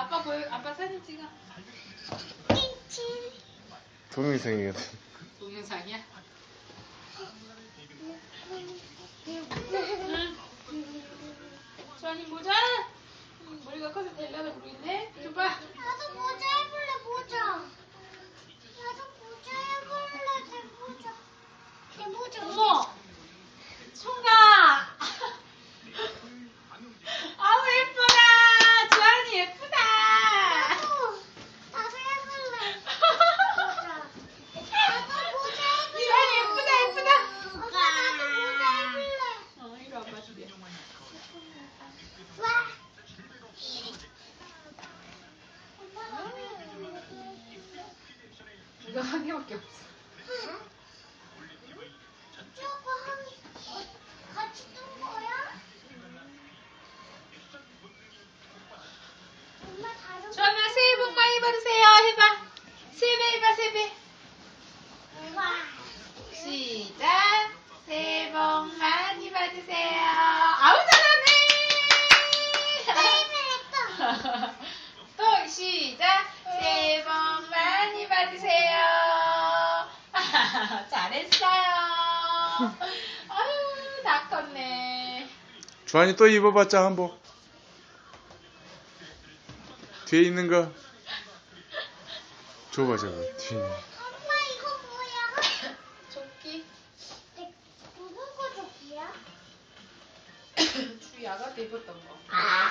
아빠 보여 아빠 사진 찍어. 동영상이거든. 동영상이야? 주환이 모자 음, 머리가 커서 되려나 모르겠네 줘봐 나도 모자 해볼래 모자. 나도 모자 해볼래 내 모자. 내 모자. 어머 총각 아우 예쁘다 주환이 예쁘다 나도 나도 해볼래. 모자. 나도 모자 해볼래. 주환이 예쁘다 예쁘다 엄마 나도 모자 해볼래. 어 이리 와봐 주야 와. 엄마 나도 이거 한 개밖에 없어. 저거 한 어, 같이 뜬 거야? 엄마 다른 주환아 새해 복 많이 받으세요. 해봐. 세배 해봐 세배 와. 시작. 새해 복 많이 받으세요. 아우 잘하네. 또 시작. 새해 복 많이 받으세요 잘했어요 아유 다 컸네 주한이 또 입어봤자 한복. 뒤에 있는 거. 줘봐 저거 뒤에. 엄마 이거 뭐야? 조끼 내 누구 거 조끼야? 주야가 입었던 거 아.